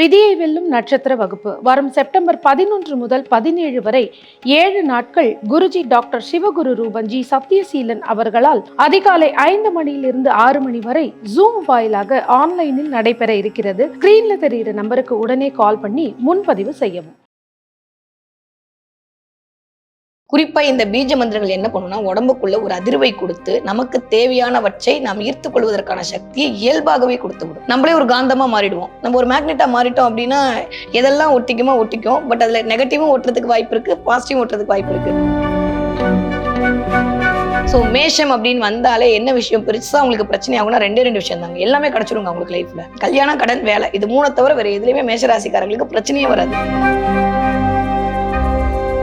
விதியை வெல்லும் நட்சத்திர வகுப்பு. வரும் செப்டம்பர் பதினொன்று முதல் பதினேழு வரை ஏழு நாட்கள் குருஜி டாக்டர் சிவகுரு ரூபன்ஜி சத்யசீலன் அவர்களால் அதிகாலை ஐந்து மணியிலிருந்து ஆறு மணி வரை ஜூம் வாயிலாக ஆன்லைனில் நடைபெற இருக்கிறது. ஸ்கிரீன்ல தெரிகிற நம்பருக்கு உடனே கால் பண்ணி முன்பதிவு செய்யவும். குறிப்பா இந்த பீஜ மந்திரங்கள் என்ன பண்ணும்னா உடம்புக்குள்ள ஒரு அதிர்வை கொடுத்து நமக்கு தேவையானவற்றை நாம் ஈர்த்து கொள்வதற்கான சக்தியை இயல்பாகவே கொடுத்து விடும். நம்மளே ஒரு காந்தமா மாறிடுவோம். நம்ம ஒரு மேக்னெட்டா மாறிட்டோம் அப்படின்னா எதெல்லாம் ஒட்டிக்குமோ ஒட்டிக்கும். பட் அதுல நெகட்டிவும் ஒட்டுறதுக்கு வாய்ப்பு இருக்கு பாசிட்டிவ் ஒட்டுறதுக்கு வாய்ப்பு இருக்கு. ஸோ மேஷம் அப்படின்னு வந்தாலே என்ன விஷயம்? பெருசாக உங்களுக்கு பிரச்சனை ஆகும்னா ரெண்டே ரெண்டு விஷயம் தாங்க. எல்லாமே கிடச்சிருங்க உங்களுக்கு லைஃப்ல கல்யாணம் கடன் வேலை. இது மூணை தவிர வேறு எதுலேயுமே மேஷராசிக்காரங்களுக்கு பிரச்சனையே வராது.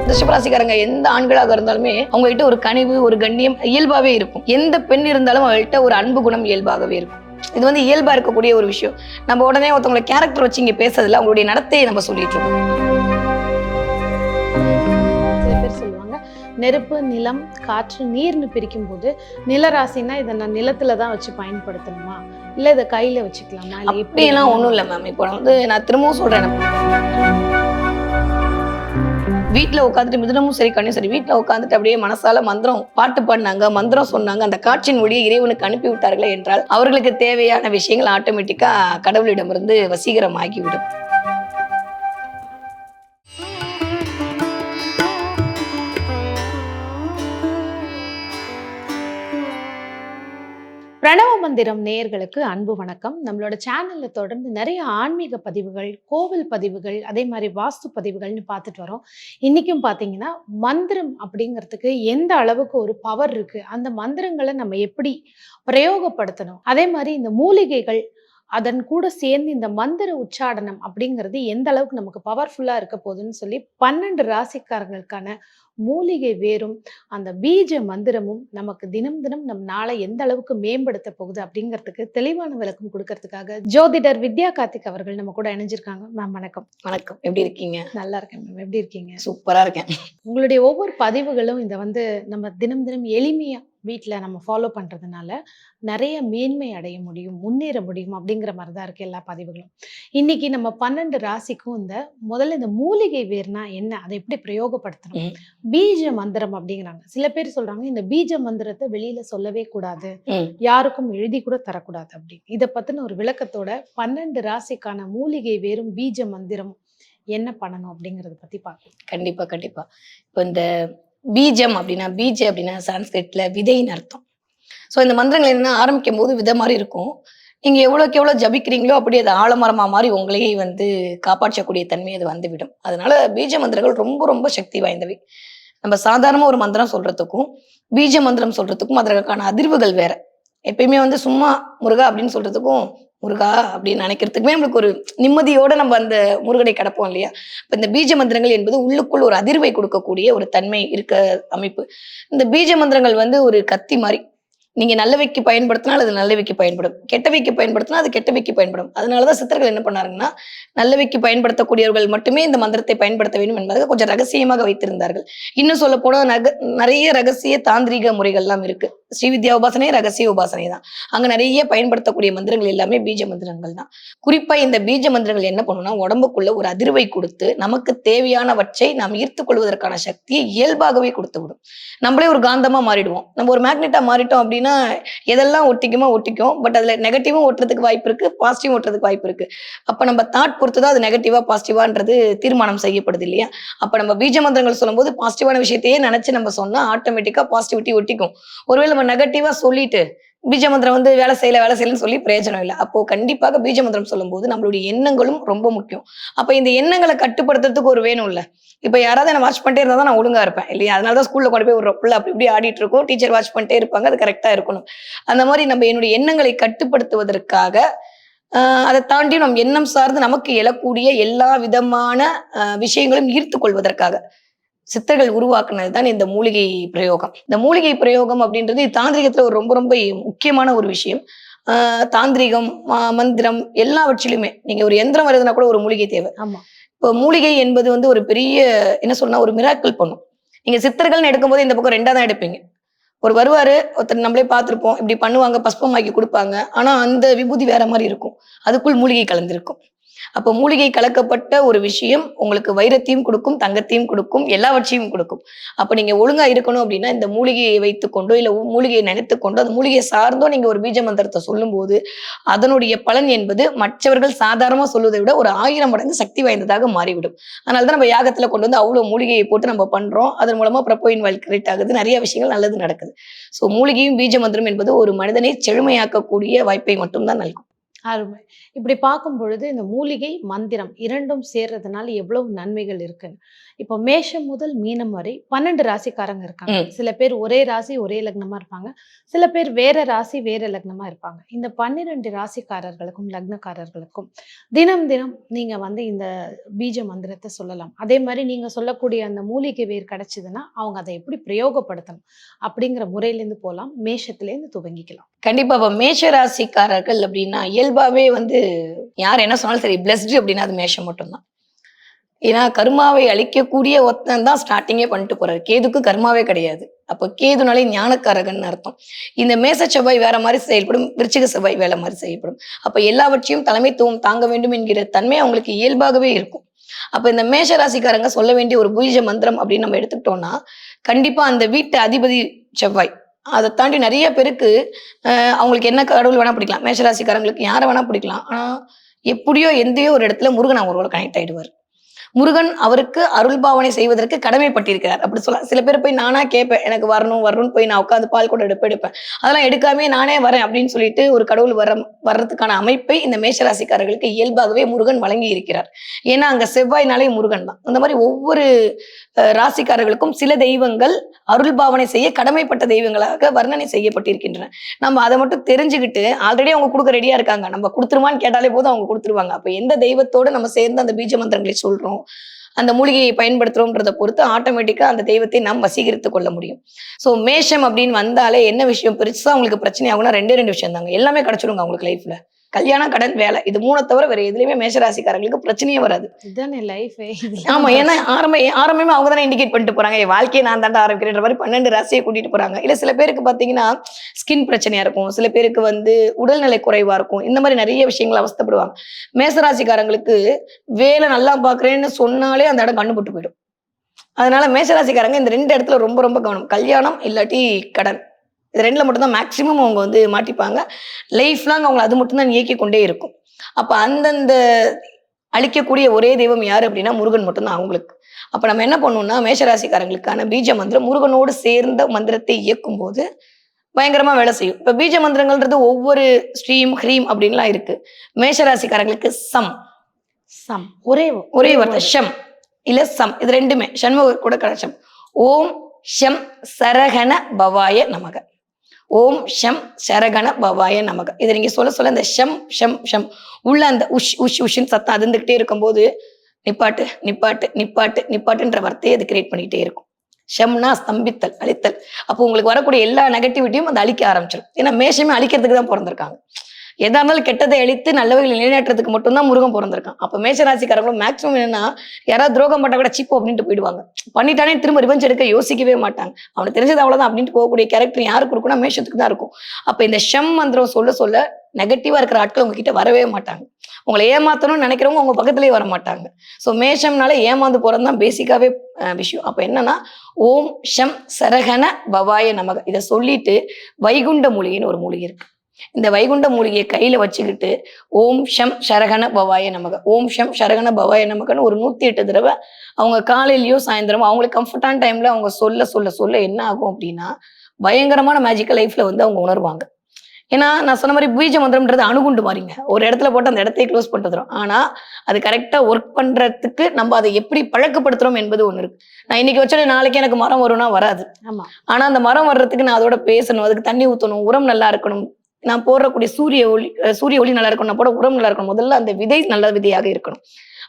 ரிஷபராசிக்காரங்க எந்த ஆண்களாக இருந்தாலுமே அவங்க கிட்ட ஒரு கனிவு ஒரு கண்ணியம் இயல்பாவே இருக்கும். எந்த பெண் இருந்தாலும் அவங்கள்ட்ட ஒரு அன்பு குணம் இயல்பாகவே இருக்கும். இது வந்து இயல்பா இருக்கக்கூடிய ஒரு விஷயம். நம்ம உடனே ஒருத்தவங்களை கேரக்டர் வச்சு இங்க பேசுறதுல அவங்களுடைய நடத்தையை நம்ம சொல்லிட்டு இருக்கோம். நெருப்பு நிலம் காற்று நீர்னு பிரிக்கும் போது நிலராசினா இதை நான் நிலத்துல தான் வச்சு பயன்படுத்தணுமா? இல்ல இதை கையில வச்சுக்கலாமா? அப்படியெல்லாம் ஒண்ணும் இல்லை மேம். இப்போ வந்து நான் திரும்பவும் சொல்றேன். வீட்டில் உட்காந்துட்டு மிதுனமும் சரி கண்ணும் சரி வீட்டில் உட்காந்துட்டு அப்படியே மனசால மந்திரம் பாட்டு பாடினாங்க மந்திரம் சொன்னாங்க அந்த காட்சியின் வழியை இறைவனுக்கு அனுப்பி விட்டார்களே என்றால் அவர்களுக்கு தேவையான விஷயங்கள் ஆட்டோமேட்டிக்கா கடவுளிடமிருந்து வசீகரமாகிவிடும். மந்திரம் நேயர்களுக்கு அன்பு வணக்கம். நம்மளோட சேனல்ல தொடர்ந்து நிறைய ஆன்மீக பதிவுகள் கோவில் பதிவுகள் அதே மாதிரி வாஸ்து பதிவுகள்னு பார்த்துட்டு வரோம். இன்னைக்கும் பார்த்தீங்கன்னா மந்திரம் அப்படிங்கிறதுக்கு எந்த அளவுக்கு ஒரு பவர் இருக்கு அந்த மந்திரங்களை நம்ம எப்படி பிரயோகப்படுத்தணும் அதே மாதிரி இந்த மூலிகைகள் அதன் கூட சேர்ந்து இந்த மந்திர உச்சாடனம் அப்படிங்கிறது எந்த அளவுக்கு நமக்கு பவர்ஃபுல்லா இருக்க போகுதுன்னு சொல்லி பன்னெண்டு ராசிக்காரங்களுக்கான மூலிகை வேரும் அந்த பீஜ மந்திரமும் நமக்கு தினம் தினம் நம் நாளை எந்த அளவுக்கு மேம்படுத்த போகுது அப்படிங்கிறதுக்கு தெளிவான விளக்கம் கொடுக்கறதுக்காக ஜோதிடர் வித்யா கார்த்திக் அவர்கள் நம்ம கூட இணைஞ்சிருக்காங்க. மேம் வணக்கம். வணக்கம். எப்படி இருக்கீங்க? நல்லா இருக்கேன் மேம் எப்படி இருக்கீங்க? சூப்பரா இருக்கேன். உங்களுடைய ஒவ்வொரு பதிவுகளும் இதை வந்து நம்ம தினம் தினம் எளிமையா வீட்டில் நம்ம ஃபாலோ பண்றதுனால நிறைய மேன்மை அடைய முடியும் முன்னேற முடியும் அப்படிங்கிற மாதிரி தான் இருக்கு எல்லா பதிவுகளும். இன்னைக்கு நம்ம பன்னெண்டு ராசிக்கும் இந்த முதல்ல இந்த மூலிகை வேர்னா என்ன? அதை எப்படி பிரயோகப்படுத்தணும். பீஜ மந்திரம் அப்படிங்கிறாங்க. சில பேர் சொல்றாங்க இந்த பீஜ மந்திரத்தை வெளியில சொல்லவே கூடாது. யாருக்கும் எழுதி கூட தரக்கூடாது அப்படி இதை பத்தின ஒரு விளக்கத்தோட பன்னெண்டு ராசிக்கான மூலிகை வேறும் பீஜ மந்திரம் என்ன பண்ணணும் அப்படிங்கறத பத்தி பார்க்கலாம் கண்டிப்பா கண்டிப்பா. இப்போ இந்த பீஜம் அப்படின்னா பீஜ அப்படின்னா சான்ஸ்கிரிட்ல விதைன்னு அர்த்தம். ஸோ இந்த மந்திரங்கள் என்னன்னா ஆரம்பிக்கும் போது விதை மாதிரி இருக்கும். நீங்க எவ்வளோக்கு எவ்வளோ ஜபிக்கிறீங்களோ அப்படி அது ஆலமரமா மாதிரி உங்களையே வந்து காப்பாற்றக்கூடிய தன்மை அது வந்துவிடும். அதனால பீஜ மந்திரங்கள் ரொம்ப ரொம்ப சக்தி வாய்ந்தவை. நம்ம சாதாரண ஒரு மந்திரம் சொல்றதுக்கும் பீஜ மந்திரம் சொல்றதுக்கும் அதற்கான அதிர்வுகள் வேற. எப்பயுமே வந்து சும்மா முருகா அப்படின்னு சொல்றதுக்கும் முருகா அப்படின்னு நினைக்கிறதுக்குமே நம்மளுக்கு ஒரு நிம்மதியோட நம்ம அந்த முருகனை கிடப்போம் இல்லையா? இப்ப இந்த பீஜ மந்திரங்கள் என்பது உள்ளுக்குள் ஒரு அதிர்வை கொடுக்கக்கூடிய ஒரு தன்மை இருக்க அமைப்பு. இந்த பீஜ மந்திரங்கள் வந்து ஒரு கத்தி மாதிரி நீங்க நல்லவைக்கு பயன்படுத்தினால் அது நல்லவைக்கு பயன்படும். கெட்டவைக்கு பயன்படுத்தினா அது கெட்டவைக்கு பயன்படும். அதனாலதான் சித்தர்கள் என்ன பண்ணாருங்கன்னா நல்லவைக்கு பயன்படுத்தக்கூடியவர்கள் மட்டுமே இந்த மந்திரத்தை பயன்படுத்த வேண்டும் என்பதாக கொஞ்சம் ரகசியமாக வைத்திருந்தார்கள். இன்னும் சொல்ல போனா நக நிறைய ரகசிய தாந்திரிக முறைகள்லாம் இருக்கு. ஸ்ரீவித்யா உபாசனை ரகசிய உபாசனை தான். அங்க நிறைய பயன்படுத்தக்கூடிய மந்திரங்கள் எல்லாமே பீஜ மந்திரங்கள் தான். குறிப்பா இந்த பீஜ மந்திரங்கள் என்ன பண்ணும்னா உடம்புக்குள்ள ஒரு அதிர்வை கொடுத்து நமக்கு தேவையானவற்றை நாம் ஈர்த்து கொள்வதற்கான சக்தியை இயல்பாகவே கொடுத்து விடும் நம்மளே ஒரு காந்தமா மாறிடுவோம். நம்ம ஒரு மேக்னெட்டா மாறிட்டோம் அப்படின்னா எதெல்லாம் ஒட்டிக்குமோ ஒட்டிக்கும். பட் அதில் நெகட்டிவும் ஒட்டுறதுக்கு வாய்ப்பு இருக்குது பாசிட்டிவ் ஒட்டுறதுக்கு வாய்ப்பு இருக்கு. அப்போ நம்ம தாட் பொறுத்து தான் அது நெகட்டிவாக பாசிட்டிவான்றது தீர்மானம் செய்யப்படுது இல்லையா? அப்போ நம்ம பீஜ மந்திரங்கள் சொல்லும்போது பாசிட்டிவான விஷயத்தையே நினச்சி நம்ம சொன்னால் ஆட்டோமேட்டிக்காக பாசிட்டிவிட்டி ஒட்டிக்கும். ஒருவேளை நம்ம நெகட்டிவாக சொல்லிட்டு பீஜமந்திரம் வந்து வேலை செய்யல வேலை செய்யலன்னு சொல்லி பிரயோஜனம் இல்லை. அப்போ கண்டிப்பாக பீஜமந்திரம் சொல்லும்போது நம்மளுடைய எண்ணங்களும் ரொம்ப முக்கியம். அப்ப இந்த எண்ணங்களை கட்டுப்படுத்துறதுக்கு ஒரு வேணும் இல்ல. இப்ப யாராவது என்ன வாட்ச் பண்ணிட்டே இருந்தா தான் நான் ஒழுங்கா இருப்பேன் இல்லையா? அதனால தான் ஸ்கூல்ல கொண்டு போய் ஒரு பிள்ளை அப்படி இப்படி ஆடிட்டு இருக்கும் டீச்சர் வாட்ச் பண்ணிட்டே இருப்பாங்க அது கரெக்டா இருக்கணும். அந்த மாதிரி நம்ம என்னுடைய எண்ணங்களை கட்டுப்படுத்துவதற்காக அதை தாண்டி நம் எண்ணம் சார்ந்து நமக்கு எழக்கூடிய எல்லா விதமான விஷயங்களும் ஈர்த்து கொள்வதற்காக. சித்தர்கள் உருவாக்குனது தான் இந்த மூலிகை பிரயோகம். இந்த மூலிகை பிரயோகம் அப்படின்றது தாந்திரிகத்துல ஒரு ரொம்ப ரொம்ப முக்கியமான ஒரு விஷயம். தாந்திரிகம் மந்திரம் எல்லாவற்றிலுமே நீங்க ஒரு எந்திரம் வருதுன்னா கூட ஒரு மூலிகை தேவை. ஆமா. இப்போ மூலிகை என்பது வந்து ஒரு பெரிய என்ன சொன்னா ஒரு மிராக்கிள் பண்ணும். நீங்க சித்தர்கள்னு எடுக்கும்போது இந்த பக்கம் ரெண்டா தான் எடுப்பீங்க. ஒரு வருவாரு ஒருத்தர் நம்மளே பார்த்திருப்போம் இப்படி பண்ணுவாங்க பஸ்பமாக்கி கொடுப்பாங்க. ஆனா அந்த விபூதி வேற மாதிரி இருக்கும். அதுக்குள் மூலிகை கலந்திருக்கும். அப்ப மூலிகை கலக்கப்பட்ட ஒரு விஷயம் உங்களுக்கு வைரத்தையும் கொடுக்கும் தங்கத்தையும் கொடுக்கும் எல்லாவற்றையும் கொடுக்கும். அப்ப நீங்க ஒழுங்கா இருக்கணும் அப்படின்னா இந்த மூலிகையை வைத்துக்கொண்டோ இல்ல மூலிகையை நினைத்து கொண்டோ அந்த மூலிகையை சார்ந்தோ நீங்க ஒரு பீஜ மந்திரத்தை சொல்லும்போது அதனுடைய பலன் என்பது மற்றவர்கள் சாதாரணமா சொல்வதை விட ஒரு ஆயிரம் மடங்கு சக்தி வாய்ந்ததாக மாறிவிடும். அதனால தான் நம்ம யாகத்துல கொண்டு வந்து அவ்வளவு மூலிகையை போட்டு நம்ம பண்றோம். அதன் மூலமா பிரப்போயின் வாழ் கிரியேட் ஆகுது. நிறைய விஷயங்கள் நல்லது நடக்குது. ஸோ மூலிகையும் பீஜ மந்திரம் என்பது ஒரு மனிதனை செழுமையாக்கக்கூடிய வாய்ப்பை மட்டும்தான் நல்கும். அருமை. இப்படி பார்க்கும் பொழுது இந்த மூலிகை மந்திரம் இரண்டும் சேர்றதுனால எவ்வளவு நன்மைகள் இருக்குன்னு. இப்போ மேஷம் முதல் மீனம் வரை பன்னெண்டு ராசிக்காரங்க இருக்காங்க. சில பேர் ஒரே ராசி ஒரே லக்னமா இருப்பாங்க. சில பேர் வேற ராசி வேற லக்னமா இருப்பாங்க. இந்த பன்னிரெண்டு ராசிக்காரர்களுக்கும் லக்னக்காரர்களுக்கும் தினம் தினம் நீங்க வந்து இந்த பீஜ மந்திரத்தை சொல்லலாம். அதே மாதிரி நீங்க சொல்லக்கூடிய அந்த மூலிகை வேர் கிடைச்சதுன்னா அவங்க அதை எப்படி பிரயோகப்படுத்தணும் அப்படிங்கிற முறையிலேருந்து போகலாம் மேஷத்திலேருந்து துவங்கிக்கலாம். கண்டிப்பா. மேஷ ராசிக்காரர்கள் அப்படின்னா இயல்பாவே வந்து யார் என்ன சொன்னாலும் சரி பிளஸ்டு அப்படின்னா அது மேஷம் மட்டும்தான். ஏன்னா கர்மாவை அழிக்கக்கூடிய ஒருத்தன் தான் ஸ்டார்டிங்கே பண்ணிட்டு போறாரு. கேதுக்கு கர்மாவே கிடையாது. அப்போ கேதுனாலே ஞானக்காரகன் அர்த்தம். இந்த மேச செவ்வாய் வேற மாதிரி செயல்படும் விருச்சிக செவ்வாய் வேற மாதிரி செயல்படும். அப்போ எல்லாவற்றையும் தலைமைத்துவம் தாங்க வேண்டும் என்கிற தன்மை அவங்களுக்கு இயல்பாகவே இருக்கும். அப்போ இந்த மேஷ ராசிக்காரங்க சொல்ல வேண்டிய ஒரு பூஜ மந்திரம் அப்படின்னு நம்ம எடுத்துக்கிட்டோம்னா கண்டிப்பா அந்த வீட்டு அதிபதி செவ்வாய் அதை தாண்டி நிறைய பேருக்கு அவங்களுக்கு என்ன கடவுள் வேணா பிடிக்கலாம். மேஷராசிக்காரங்களுக்கு யாரை வேணா பிடிக்கலாம். ஆனால் எப்படியோ எந்தையோ ஒரு இடத்துல முருகன் அவங்களோட கனெக்ட் ஆயிடுவார். முருகன் அவருக்கு அருள் பாவனை செய்வதற்கு கடமைப்பட்டிருக்கிறார். அப்படி சொல்ல சில பேர் போய் நானா கேட்பேன் எனக்கு வரணும் வரணும்னு போய் நான் உட்காந்து பால் கூட எடுப்ப எடுப்பேன். அதெல்லாம் எடுக்காமே நானே வரேன் அப்படின்னு சொல்லிட்டு ஒரு கடவுள் வர வர்றதுக்கான அமைப்பை இந்த மேஷராசிக்காரர்களுக்கு இயல்பாகவே முருகன் வழங்கி இருக்கிறார் ஏன்னா அங்க செவ்வாய்னாலே முருகன் தான். அந்த மாதிரி ஒவ்வொரு ராசிக்காரர்களுக்கும் சில தெய்வங்கள் அருள் பாவனை செய்ய கடமைப்பட்ட தெய்வங்களாக வர்ணனை செய்யப்பட்டிருக்கின்றன. நம்ம அதை மட்டும் தெரிஞ்சுக்கிட்டு ஆல்ரெடி அவங்க கொடுக்க ரெடியா இருக்காங்க. நம்ம கொடுத்துருமான்னு கேட்டாலே போதும் அவங்க கொடுத்துருவாங்க. அப்ப எந்த தெய்வத்தோட நம்ம சேர்ந்து அந்த பீஜ மந்திரங்களை சொல்றோம் அந்த மூலிகையை பயன்படுத்துறோம்ன்றத பொறுத்து ஆட்டோமேட்டிக்கா அந்த தெய்வத்தை நாம் வசீகரித்து கொள்ள முடியும். சோ மேஷம் அப்படின்னு வந்தாலே என்ன விஷயம்? பெருசா அவங்களுக்கு பிரச்சனை ஆகும்னா ரெண்டே ரெண்டு விஷயம் தாங்க எல்லாமே கிடைச்சிருங்க அவங்களுக்கு லைஃப்ல கல்யாணம் கடன் வேலை. இது மூணை தவிர வேற எதுலயுமே மேஷராசிக்காரங்களுக்கு பிரச்சனையே வராது. ஆமா ஏன்னா ஆரம்ப ஆரம்பமே அவங்க தானே இண்டிகேட் பண்ணிட்டு போறாங்க. என் வாழ்க்கையை நான் தாண்டா ஆரம்பிக்கிறேன்ற மாதிரி பன்னெண்டு ராசியை கூட்டிட்டு போறாங்க. இல்ல சில பேருக்கு பாத்தீங்கன்னா ஸ்கின் பிரச்சனையா இருக்கும். சில பேருக்கு வந்து உடல்நிலை குறைவா இருக்கும். இந்த மாதிரி நிறைய விஷயங்கள் அவஸ்தைப்படுவாங்க. மேசராசிக்காரங்களுக்கு வேலை நல்லா பாக்குறேன்னு சொன்னாலே அந்த இடம் கண்ணுபட்டு போயிடும். அதனால மேசராசிக்காரங்க இந்த ரெண்டு இடத்துல ரொம்ப ரொம்ப கவனம். கல்யாணம் இல்லாட்டி கடன். இது ரெண்டுல மட்டும்தான் மேக்சிமம் அவங்க வந்து மாட்டிப்பாங்க. லைஃப் லாங் அவங்க அது மட்டும்தான் இயக்கி கொண்டே இருக்கும். அப்ப அந்தந்த அழிக்கக்கூடிய ஒரே தெய்வம் யாரு அப்படின்னா முருகன் மட்டும்தான் அவங்களுக்கு. அப்ப நம்ம என்ன பண்ணணும்னா மேஷராசிக்காரங்களுக்கான பீஜ மந்திரம் முருகனோடு சேர்ந்த மந்திரத்தை இயக்கும் போது பயங்கரமா வேலை செய்யும். இப்ப பீஜ மந்திரங்கள்ன்றது ஒவ்வொரு ஸ்ரீம் ஹ்ரீம் அப்படின்லாம் இருக்கு. மேஷராசிக்காரங்களுக்கு சம். சம். ஒரே ஒரே வார்த்தை ஷம் இல்ல சம். இது ரெண்டுமே. சண்முக கூட கலட்சம் ஓம் ஷம் சரகண பவாய நமக. ஓம் ஷம் சரகண பவாய நமக. இதை நீங்க சொல்ல சொல்ல இந்த ஷம் ஷம் ஷம் உள்ள அந்த உஷ் உஷ் உஷ்ன்னு சத்தம் அதிர்ந்துகிட்டே இருக்கும்போது நிப்பாட்டு நிப்பாட்டு நிப்பாட்டு நிப்பாட்டுன்ற வார்த்தையை அது கிரியேட் பண்ணிக்கிட்டே இருக்கும். ஷம்னா ஸ்தம்பித்தல் அழித்தல். அப்போ உங்களுக்கு வரக்கூடிய எல்லா நெகட்டிவிட்டியும் அது அழிக்க ஆரம்பிச்சிடும் ஏன்னா மேஷமே அழிக்கிறதுக்கு தான் பிறந்திருக்காங்க. எதா இருந்தாலும் கெட்டதை அழித்து நல்லவைகளை நிலைநாட்டுறதுக்கு மட்டும்தான் முருகன் பிறந்திருக்கான். அப்போ மேஷராசிக்காரங்களும் மேக்ஸிமம் என்னன்னா யாராவது துரோகம் பண்ணா கூட சிப்போ அப்படின்ட்டு போயிடுவாங்க. பண்ணிட்டானே திரும்ப ரிவெஞ்ச் எடுக்க யோசிக்கவே மாட்டாங்க. அவனுக்கு தெரிஞ்சது அவ்வளோதான் அப்படின்ட்டு போகக்கூடிய கேரக்டர் யாருக்கு இருக்கும்னா மேஷத்துக்கு தான் இருக்கும். அப்போ இந்த ஷம் மந்திரம் சொல்ல சொல்ல நெகட்டிவா இருக்கிற ஆட்கள் உங்ககிட்ட வரவே மாட்டாங்க. உங்களை ஏமாத்தணும்னு நினைக்கிறவங்க உங்க பக்கத்துலயே வர மாட்டாங்க. ஸோ மேஷம்னால ஏமாந்து போறது தான் பேசிக்காவே விஷயம். அப்போ என்னன்னா ஓம் ஷம் சரகண பவாய நமக. இதை சொல்லிட்டு வைகுண்ட மூலிகைன்னு ஒரு மூலிகை இருக்கு. இந்த வைகுண்ட மூலிகையை கையில வச்சுக்கிட்டு ஓம் ஷம் சரகண பவாய நமக. ஓம் ஷம் சரகண பவாய நமகன்னு ஒரு நூத்தி எட்டு தடவை அவங்க காலையிலயோ சாயந்தரமோ அவங்களுக்கு கம்ஃபர்டான டைம்ல அவங்க சொல்ல சொல்ல சொல்ல என்ன ஆகும் அப்படின்னா பயங்கரமான மேஜிக்கல் லைஃப்ல வந்து அவங்க உணர்வாங்க. ஏன்னா நான் சொன்ன மாதிரி பீஜ மந்திரம்ன்றது அணுகுண்டு மாறிங்க. ஒரு இடத்துல போட்டு அந்த இடத்தையே க்ளோஸ் பண்ணிட்டு ஆனா அது கரெக்டா ஒர்க் பண்றதுக்கு நம்ம அதை எப்படி பழக்கப்படுத்துறோம் என்பது ஒண்ணு இருக்கு. நான் இன்னைக்கு வச்சோட நாளைக்கு எனக்கு மரம் வரும்னா வராது. ஆமா. ஆனா அந்த மரம் வர்றதுக்கு நான் அதோட பேசணும் அதுக்கு தண்ணி ஊத்தணும் உரம் நல்லா இருக்கணும் நான் போடுறக்கூடிய சூரிய ஒளி சூரிய ஒளி நல்லா இருக்கணும் நான் போட உரம் நல்லா இருக்கணும். முதல்ல அந்த விதை நல்ல விதையாக இருக்கணும்.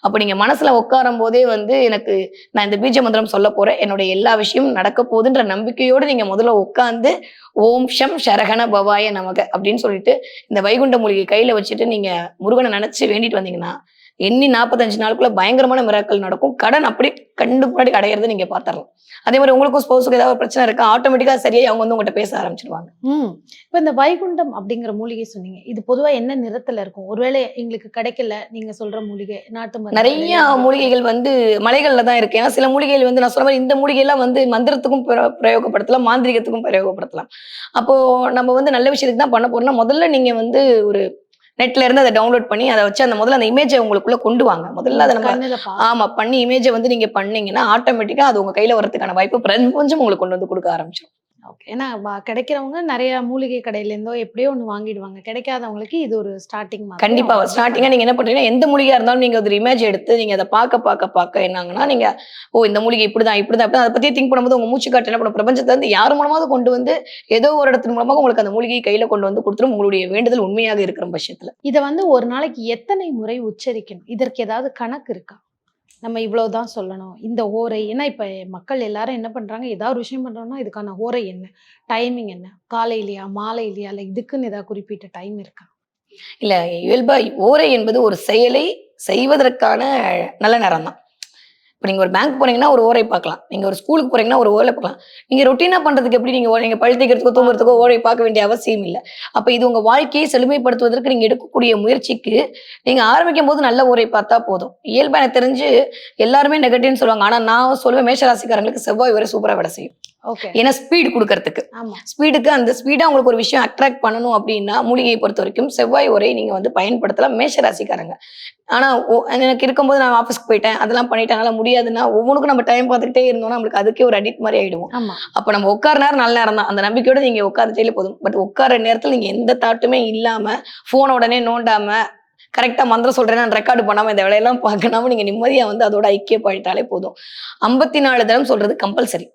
அப்போ நீங்கள் மனசில் உட்காரும் போதே வந்து எனக்கு நான் இந்த பீஜ மந்திரம் சொல்ல போகிறேன் என்னுடைய எல்லா விஷயமும் நடக்க போகுதுன்ற நம்பிக்கையோடு நீங்கள் முதல்ல உட்காந்து ஓம் ஷம் சரகண பவாய நமக அப்படின்னு சொல்லிட்டு இந்த வைகுண்ட மூலிகை கையில் வச்சுட்டு நீங்கள் முருகனை நினச்சி வேண்டிட்டு வந்தீங்கன்னா எண்ணி நாற்பத்தஞ்சு நாளுக்குள்ள பயங்கரமான மிராக்கள் நடக்கும். கடன் அப்படி கண்டு முன்னாடி அடையிறத நீங்க பாத்திரலாம் அதே மாதிரி உங்களுக்கும் ஸ்போர்ட்ஸுக்கு ஏதாவது பிரச்சனை இருக்கு ஆட்டோமேட்டிக்கா சரியாய் அவங்க வந்து உங்கள்கிட்ட பேச ஆரம்பிச்சிருவாங்க. இப்போ இந்த வைகுண்டம் அப்படிங்கிற மூலிகை சொன்னீங்க. இது பொதுவா என்ன நிறத்துல இருக்கும்? ஒருவேளை எங்களுக்கு கிடைக்கல நீங்க சொல்ற மூலிகை நாட்டு மருந்து நிறைய மூலிகைகள் வந்து மலைகள்ல தான் இருக்கு. ஏன்னா சில மூலிகைகள் வந்து நான் சொன்ன மாதிரி இந்த மூலிகை எல்லாம் வந்து மந்திரத்துக்கும் பிர- பிரயோகப்படுத்தலாம் மாந்திரிகத்துக்கும் பிரயோகப்படுத்தலாம். அப்போ நம்ம வந்து நல்ல விஷயத்துக்கு தான் பண்ண போறோம்னா முதல்ல நீங்க வந்து ஒரு நெட்ல இருந்து அதை டவுன்லோட் பண்ணி அதை வச்சு அந்த முதல்ல அந்த இமேஜை உங்களுக்குள்ள கொண்டு வாங்க. முதல்ல அதை நம்ம ஆமா பண்ணி இமேஜை வந்து நீங்க பண்ணீங்கன்னா ஆட்டோமேட்டிக்கா அது உங்க கையில வரதுக்கான வாய்ப்பு பிரபஞ்சம் உங்களுக்கு கொண்டு வந்து கொடுக்க ஆரம்பிச்சிடும் ஓகே. ஏன்னா கிடைக்கிறவங்க நிறைய மூலிகை கடையில இருந்தோ எப்படியோ ஒண்ணு வாங்கிடுவாங்க. கிடைக்காதவங்களுக்கு இது ஒரு ஸ்டார்டிங் கண்டிப்பா. ஸ்டார்டிங்கா நீங்க என்ன பண்றீங்கன்னா எந்த மூலிகையா இருந்தாலும் நீங்க ஒரு இமேஜ் எடுத்து நீங்க அதை பார்க்க பார்க்க பார்க்க என்னங்கன்னா நீங்க ஓ இந்த மூலிகை இப்படிதான் இப்படிதான் இப்படிதான். அதை பத்தி திங்க் பண்ணும்போது உங்க மூச்சு காட்டு என்ன பண்ணும்? பிரபஞ்சத்துல இருந்து யார் மூலமாவது கொண்டு வந்து ஏதோ ஒரு இடத்தின் மூலமாக உங்களுக்கு அந்த மூலிகையை கையில கொண்டு வந்து கொடுத்துரும். உங்களுடைய வேண்டுதல் உண்மையாக இருக்கிற பட்சத்துல. இதை வந்து ஒரு நாளைக்கு எத்தனை முறை உச்சரிக்கணும்? இதற்கு ஏதாவது கணக்கு இருக்கா? நம்ம இவ்வளவுதான் சொல்லணும். இந்த ஓரை ஏன்னா இப்ப மக்கள் எல்லாரும் என்ன பண்றாங்க? ஏதாவது ஒரு விஷயம் பண்றோம்னா இதுக்கான ஓரை என்ன? டைமிங் என்ன? காலையிலயா மாலையிலயா? இல்ல இதுக்குன்னு ஏதாவது குறிப்பிட்ட டைம் இருக்கா? இல்ல இயல்பா ஓரை என்பது ஒரு செயலை செய்வதற்கான நல்ல நேரம் தான் இப்போ நீங்க ஒரு பேங்க் போறீங்கன்னா ஒரு ஓரை பார்க்கலாம். நீங்க ஒரு ஸ்கூலுக்கு போறீங்கன்னா ஒரு ஓரை பார்க்கலாம். நீங்க ரொட்டீனா பண்றதுக்கு எப்படி நீங்க ஓ- நீங்க பழுத்திக்கிறதுக்கோ தூங்குறதுக்கோ ஓரை பார்க்க வேண்டிய அவசியம் இல்லை. அப்ப இது உங்க வாழ்க்கையை செழுமைப்படுத்துவதற்கு நீங்க எடுக்கக்கூடிய முயற்சிக்கு நீங்க ஆரம்பிக்கும் போது நல்ல ஓரை பார்த்தா போதும். இயல்பா எனக்கு தெரிஞ்சு எல்லாருமே நெகட்டிவ்னு சொல்லுவாங்க. ஆனா நான் சொல்லுவேன் மேஷராசிக்காரங்களுக்கு செவ்வாய் வரை சூப்பரா வேலை செய்யும். ஏன்னா ஸ்பீடு கொடுக்கறதுக்கு. ஸ்பீடுக்கு அந்த ஸ்பீடா உங்களுக்கு ஒரு விஷயம் அட்ராக்ட் பண்ணணும் அப்படின்னா மூலிகையை பொறுத்த வரைக்கும் செவ்வாய் உரை நீங்க வந்து பயன்படுத்தலாம் மேஷ ராசிக்காரங்க ஆனா எனக்கு இருக்கும்போது நான் ஆஃபீஸ்க்கு போயிட்டேன். அதெல்லாம் பண்ணிட்டேன். முடியாதுன்னா ஒவ்வொன்றுக்கும் நம்ம டைம் பார்த்துக்கிட்டே இருந்தோம்னா நம்மளுக்கு அதுக்கே ஒரு அடிக்ட் மாதிரி ஆயிடுவோம். அப்ப நம்ம உட்கார நேரம் நல்ல நேரம் தான். அந்த நம்பிக்கையோட நீங்க உட்காந்துட்டே போதும். பட் உட்கார நேரத்துல நீங்க எந்த தாட்டுமே இல்லாம போன உடனே நோண்டாம கரெக்டா மந்திரம் சொல்றேன் ரெக்கார்டு பண்ணாம இந்த வேலையெல்லாம் பார்க்காம நீங்க நிம்மதியா வந்து அதோட ஐக்கியப்பட்டாலே போதும். ஐம்பத்தி நாலு தரம் சொல்றது கம்பல்சரி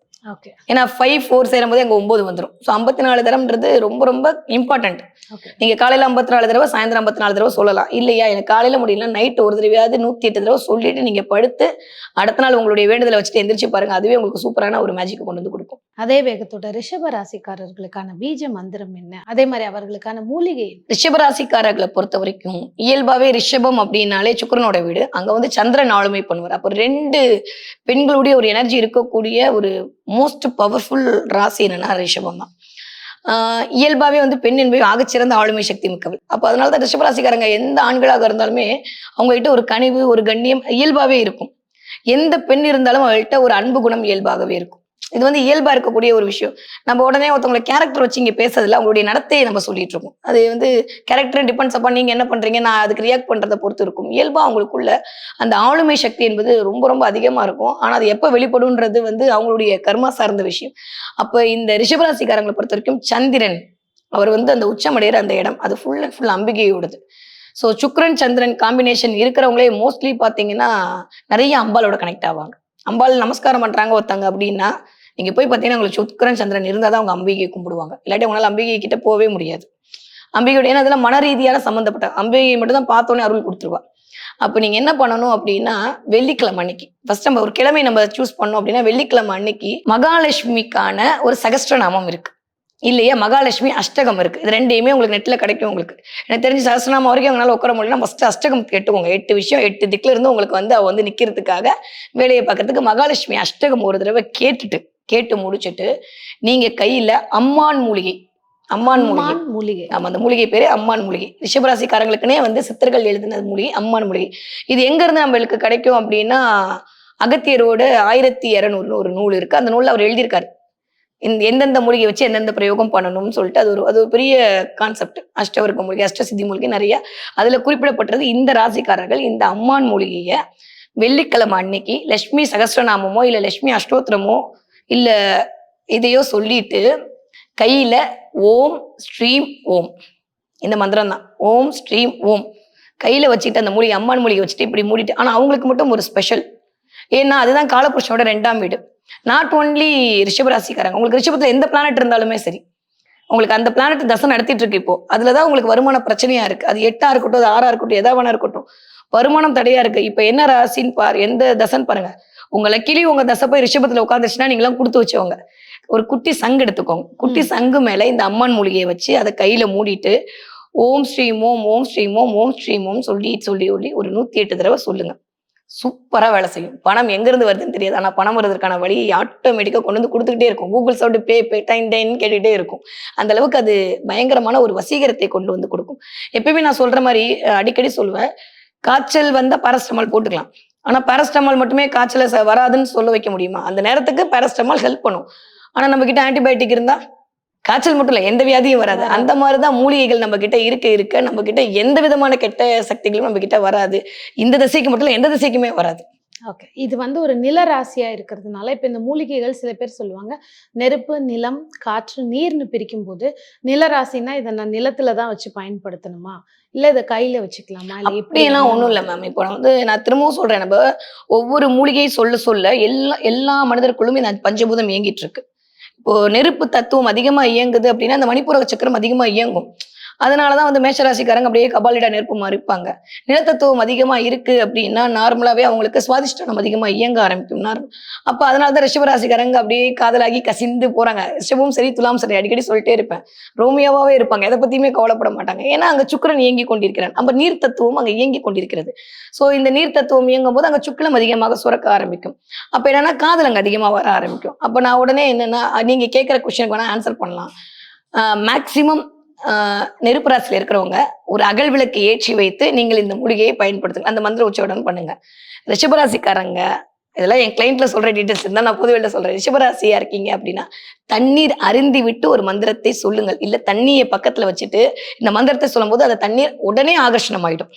ஏன்னா ஃபைவ் ஃபோர் சேரும் போது அங்கே ஒம்பது வந்துடும் ஸோ ஐம்பத்தி நாலு தரம்ன்றது ரொம்ப ரொம்ப இம்பார்ட்டன்ட் ஓகே நீங்கள் காலையில் ஐம்பத்தி நாலு தடவை சாயந்தரம் ஐம்பத்தி நாலு தடவை சொல்லலாம். இல்லையா? எனக்கு காலையில் முடியல நைட் ஒரு தடவையாவது நூற்றி எட்டு தடவை சொல்லிட்டு நீங்கள் படுத்து அடுத்த நாள் உங்களுடைய வேண்டுதலை வச்சுட்டு எந்திரிச்சு பாருங்க. அதுவே உங்களுக்கு சூப்பரான ஒரு மேஜிக்கை கொண்டு வந்து கொடுக்கும். அதே வேகத்தோட ரிஷபராசிக்காரர்களுக்கான பீஜ மந்திரம் என்ன? அதே மாதிரி அவர்களுக்கான மூலிகை ரிஷபராசிக்காரர்களை பொறுத்த வரைக்கும் இயல்பாவே ரிஷபம் அப்படின்னாலே சுக்கிரனோட வீடு. அங்க வந்து சந்திரன் ஆளுமை பண்ணுவார். அப்போ ரெண்டு பெண்களுடைய ஒரு எனர்ஜி இருக்கக்கூடிய ஒரு மோஸ்ட் பவர்ஃபுல் ராசி என்னன்னா ரிஷபம் தான். ஆஹ் இயல்பாவே வந்து பெண் என்பது ஆகச்சிறந்த ஆளுமை சக்தி மிக்கவள் அப்போ அதனால தான் ரிஷபராசிக்காரங்க எந்த ஆண்களாக இருந்தாலுமே அவங்ககிட்ட ஒரு கனிவு ஒரு கண்ணியம் இயல்பாவே இருக்கும். எந்த பெண் இருந்தாலும் அவள்கிட்ட ஒரு அன்பு குணம் இயல்பாகவே இருக்கும். இது வந்து இயல்பா இருக்கக்கூடிய ஒரு விஷயம். நம்ம உடனே ஒருத்தவங்களை கேரக்டர் வச்சு இங்கே பேசுறதுல அவங்களுடைய நடத்தையை நம்ம சொல்லிட்டு இருக்கோம். அது வந்து கேரக்டர் டிபெண்ட்ஸ் அப்பா நீங்க என்ன பண்றீங்க நான் அதுக்கு ரியாக்ட் பண்றதை பொறுத்து இருக்கும். இயல்பா அவங்களுக்குள்ள அந்த ஆளுமை சக்தி என்பது ரொம்ப ரொம்ப அதிகமா இருக்கும். ஆனா அது எப்ப வெளிப்படும்ன்றது வந்து அவங்களுடைய கர்மா சார்ந்த விஷயம். அப்ப இந்த ரிஷபராசிக்காரங்களை பொறுத்த வரைக்கும் சந்திரன் அவர் வந்து அந்த உச்சமடைகிற அந்த இடம். அது ஃபுல் அண்ட் ஃபுல் அம்பிகையோடது. ஸோ சுக்ரன் சந்திரன் காம்பினேஷன் இருக்கிறவங்களே மோஸ்ட்லி பார்த்தீங்கன்னா நிறைய அம்பாலோட கனெக்ட் ஆவாங்க. அம்பாள் நமஸ்காரம் பண்றாங்க ஒருத்தங்க அப்படின்னா நீங்க போய் பார்த்தீங்கன்னா உங்களுக்கு சுக்ரன் சந்திரன் இருந்தால் தான் அவங்க அம்பிகையை கும்பிடுவாங்க. இல்லாட்டி உங்களால் அம்பிகை கிட்ட போகவே முடியாது. அம்பிகையோட ஏன்னா அதெல்லாம் மன ரீதியான சம்மந்தப்பட்ட அம்பிகை மட்டும் தான் பார்த்தோன்னே அருள் கொடுத்துருவா. அப்போ நீங்க என்ன பண்ணணும் அப்படின்னா வெள்ளிக்கிழமை அன்னைக்கு ஃபர்ஸ்ட் நம்ம ஒரு கிழமை நம்ம சூஸ் பண்ணோம் அப்படின்னா வெள்ளிக்கிழமை அன்னைக்கு மகாலட்சுமிக்கான ஒரு சகஸ்ரநாமம் இருக்கு. இல்லையா? மகாலட்சுமி அஷ்டகம் இருக்கு. இது ரெண்டையுமே உங்களுக்கு நெட்ல கிடைக்கும் உங்களுக்கு. எனக்கு தெரிஞ்சு சகஸ்திரநாமம் வரைக்கும் அவங்களால உட்கார முடியலன்னா ஃபர்ஸ்ட் அஷ்டகம் கேட்டுக்கோங்க. எட்டு விஷயம் எட்டு திக்குல இருந்து உங்களுக்கு வந்து அவ வந்து நிக்கிறதுக்காக வேலையை பார்க்கறதுக்கு மகாலட்சுமி அஷ்டகம் ஒரு தடவை கேட்டுட்டு கேட்டு முடிச்சுட்டு நீங்க கையில அம்மான் மூலிகை அம்மான் மூலிகை. மூலிகை. ஆமா அந்த மூலிகை பேரு அம்மான் மூலிகை. ரிஷபராசிக்காரங்களுக்குனே வந்து சித்தர்கள் எழுதினது மூலிகை அம்மான் மூலிகை. இது எங்க இருந்து நம்மளுக்கு கிடைக்கும் அப்படின்னா அகத்தியரோட ஆயிரத்தி இரநூறுன்னு ஒரு நூல் இருக்கு. அந்த நூல்ல அவர் எழுதியிருக்காரு. இந்த எந்தெந்த மூலிகை வச்சு எந்தெந்த பிரயோகம் பண்ணணும்னு சொல்லிட்டு அது ஒரு அது ஒரு பெரிய கான்செப்ட் அஷ்டவர்க்க மூலிகை அஷ்டசித்தி மூலிகை நிறைய. அதுல குறிப்பிடப்பட்டது இந்த ராசிக்காரர்கள் இந்த அம்மான் மூலிகையை வெள்ளிக்கிழமை அன்னைக்கு லட்சுமி சகஸ்ரநாமமோ இல்ல லட்சுமி அஷ்டோத்திரமோ இல்ல இதையோ சொல்லிட்டு கையில ஓம் ஸ்ரீம் ஓம். இந்த மந்திரம் தான் ஓம் ஸ்ரீம் ஓம். கையில வச்சுட்டு அந்த மூலிகை அம்மான் மூலிகை வச்சுட்டு இப்படி மூடிட்டு ஆனா அவங்களுக்கு மட்டும் ஒரு ஸ்பெஷல் ஏன்னா அதுதான் காலபுருஷனோட ரெண்டாம் வீடு. நாட் ஒன்லி ரிஷபராசிக்காரங்க. உங்களுக்கு ரிஷபத்துல எந்த பிளானட் இருந்தாலுமே சரி. உங்களுக்கு அந்த பிளானட் தசை நடத்திட்டு இருக்கு இப்போ. அதுலதான் உங்களுக்கு வருமான பிரச்சனையா இருக்கு. அது எட்டா இருக்கட்டும் அது ஆறா இருக்கட்டும் எதா வேணா இருக்கட்டும். வருமானம் தடையா இருக்கு. இப்ப என்ன ராசின்னு பாரு எந்த தசைன்னு பாருங்க. உங்க லக்கிலி உங்க தசை போய் ரிஷபத்துல உட்காந்துச்சுன்னா நீங்களாம் கொடுத்து வச்சவங்க ஒரு குட்டி சங்கு எடுத்துக்கோங்க. குட்டி சங்கு மேல இந்த அம்மன் மூலிகையை வச்சு அதை கையில மூடிட்டு ஓம் ஸ்ரீம் ஓம் ஓம் ஸ்ரீம் ஓம் ஓம் ஸ்ரீம் ஓம் சொல்லி சொல்லி சொல்லி ஒரு நூத்தி எட்டு தடவை சொல்லுங்க. சூப்பரா வேலை செய்யும். பணம் எங்க இருந்து வருதுன்னு தெரியாது. ஆனா பணம் வருவதற்கான வழி ஆட்டோமேட்டிக்கா கொண்டு வந்து கொடுத்துக்கிட்டே இருக்கும். கூகுள் சவுண்டு பே பே டைன் டைன் கேட்டுக்கிட்டே இருக்கும். அந்த அளவுக்கு அது பயங்கரமான ஒரு வசீகரத்தை கொண்டு வந்து கொடுக்கும். எப்பயுமே நான் சொல்ற மாதிரி அடிக்கடி சொல்லுவேன். காய்ச்சல் வந்தா பாராஸ்டமால் போட்டுக்கலாம். ஆனா பாராஸ்டமால் மட்டுமே காய்ச்சல வராதுன்னு சொல்ல வைக்க முடியுமா? அந்த நேரத்துக்கு பாராஸ்டமால் ஹெல்ப் பண்ணும். ஆனா நம்ம கிட்ட ஆன்டிபயோட்டிக் இருந்தா காய்ச்சல் மட்டும் இல்ல எந்த வியாதியும் வராது. அந்த மாதிரிதான் மூலிகைகள் நம்ம கிட்ட இருக்க இருக்க நம்ம கிட்ட எந்த விதமான கெட்ட சக்திகளும் நம்ம கிட்ட வராது. இந்த திசைக்கு மட்டும் இல்ல எந்த திசைக்குமே வராது. ஓகே இது வந்து ஒரு நில ராசியா இருக்கிறதுனால இப்போ இந்த மூலிகைகள் சில பேர் சொல்லுவாங்க நெருப்பு நிலம் காற்று நீர்னு பிரிக்கும் போது நில ராசினா இதை நான் நிலத்துல தான் வச்சு பயன்படுத்தணுமா? இல்ல இதை கையில வச்சுக்கலாமா? இல்ல எப்படி அப்படியெல்லாம் ஒண்ணும் இல்ல மேம் இப்போ வந்து நான் திரும்பவும் சொல்றேன் நம்ம ஒவ்வொரு மூலிகை சொல்ல சொல்ல எல்லா எல்லா மனிதர்களுமே இந்த பஞ்சபூதம் இயங்கிட்டு இருக்கு. இப்போ நெருப்பு தத்துவம் அதிகமா இயங்குது அப்படின்னா அந்த மணிப்புர சக்கரம் அதிகமா இயங்கும். அதனாலதான் வந்து மேஷராசிக்காரங்க அப்படியே கபாலிடா நெருப்பு இருப்பாங்க. நிலத்தத்துவம் அதிகமா இருக்கு அப்படின்னா நார்மலாவே அவங்களுக்கு சுவாதிஷ்டானம் அதிகமா இயங்க ஆரம்பிக்கும் நார்மல் அப்ப அதனாலதான் ரிஷபராசிக்காரங்க அப்படியே காதலாகி கசிந்து போறாங்க. ரிஷபமும் சரி துலாம் சரி அடிக்கடி சொல்லிட்டே இருப்பேன். ரோமியோவாவே இருப்பாங்க. எதை பத்தியுமே கவலைப்பட மாட்டாங்க. ஏன்னா அங்க சுக்கிரன் இயங்கி கொண்டிருக்கிறான் நம்ம நீர் தத்துவம் அங்க இயங்கி கொண்டிருக்கிறது. சோ இந்த நீர் தத்துவம் இயங்கும் போது அங்க சுக்கலம் அதிகமாக சுரக்க ஆரம்பிக்கும். அப்ப என்னன்னா காதல் அங்க அதிகமா வர ஆரம்பிக்கும். அப்ப நான் உடனே என்னன்னா நீங்க கேட்கிற கொஸ்டினுக்கு வேணா ஆன்சர் பண்ணலாம். மேக்சிமம் நெருப்புராசியில் இருக்கிறவங்க ஒரு அகல் விளக்கு ஏற்றி வைத்து நீங்கள் இந்த மூலிகையை பயன்படுத்துங்க. அந்த மந்திர உச்சவுடன் பண்ணுங்க. ரிஷபராசிக்காரங்க இதெல்லாம் என் கிளைண்ட்ல சொல்ற டீட்டெயில்ஸ் இருந்தால் நான் பொதுவெளில சொல்றேன். ரிஷபராசியா இருக்கீங்க அப்படின்னா தண்ணீர் அருந்தி விட்டு ஒரு மந்திரத்தை சொல்லுங்கள். இல்ல தண்ணியை பக்கத்துல வச்சுட்டு இந்த மந்திரத்தை சொல்லும்போது அந்த தண்ணீர் உடனே ஆகர்ஷணம் ஆயிடும்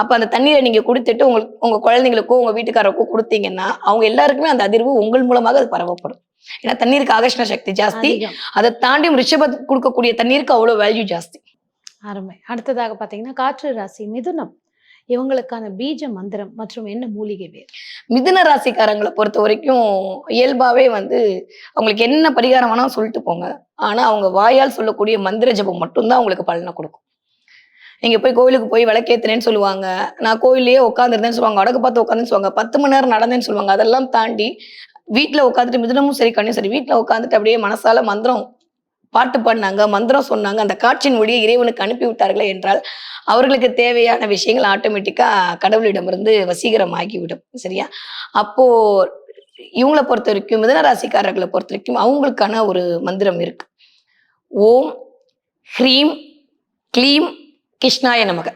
அப்ப அந்த தண்ணீரை நீங்க கொடுத்துட்டு உங்களுக்கு உங்க குழந்தைங்களுக்கோ உங்க வீட்டுக்காரருக்கோ கொடுத்தீங்கன்னா அவங்க எல்லாருக்குமே அந்த அதிர்வு உங்கள் மூலமாக அது பரவப்படும். ஏன்னா தண்ணீருக்கு ஆகர்ஷண சக்தி ஜாஸ்தி. அதை தாண்டியும் ரிஷபத் கொடுக்கக்கூடிய தண்ணீருக்கு அவ்வளவு வேல்யூ ஜாஸ்தி. அருமை. அடுத்ததாக பாத்தீங்கன்னா காற்று ராசி மிதுனம். இவங்களுக்கான பீஜ மந்திரம் மற்றும் என்ன மூலிகை வேர்? மிதுன ராசிக்காரங்களை பொறுத்த வரைக்கும் இயல்பாவே வந்து அவங்களுக்கு என்ன பரிகாரம் வேணாலும் சொல்லிட்டு போங்க. ஆனா அவங்க வாயால் சொல்லக்கூடிய மந்திர ஜபம் மட்டும்தான் அவங்களுக்கு பலனை கொடுக்கும். நீங்க போய் கோயிலுக்கு போய் விளக்கேத்துனேன்னு சொல்லுவாங்க. நான் கோயிலேயே உட்காந்துருந்தேன்னு சொல்லுவாங்க அடகு பார்த்து உட்காந்துன்னு சொல்லுவாங்க பத்து மணி நேரம் நடந்தேன்னு சொல்லுவாங்க. அதெல்லாம் தாண்டி வீட்டுல உட்காந்துட்டு மிதுனமும் சரி கண்ணும் சரி வீட்டுல உட்காந்துட்டு அப்படியே மனசால மந்திரம் பாட்டு பாடினாங்க மந்திரம் சொன்னாங்க அந்த காட்சியின் வழியே இறைவனுக்கு அனுப்பி விட்டார்களே என்றால் அவர்களுக்கு தேவையான விஷயங்கள் ஆட்டோமேட்டிக்கா கடவுளிடமிருந்து வசீகரம் ஆகிவிடும் சரியா? அப்போ இவங்களை பொறுத்த வரைக்கும் மிதன ராசிக்காரர்களை பொறுத்த வரைக்கும் அவங்களுக்கான ஒரு மந்திரம் இருக்கு. ஓம் ஹ்ரீம் க்ளீம் கிருஷ்ணாய நமக.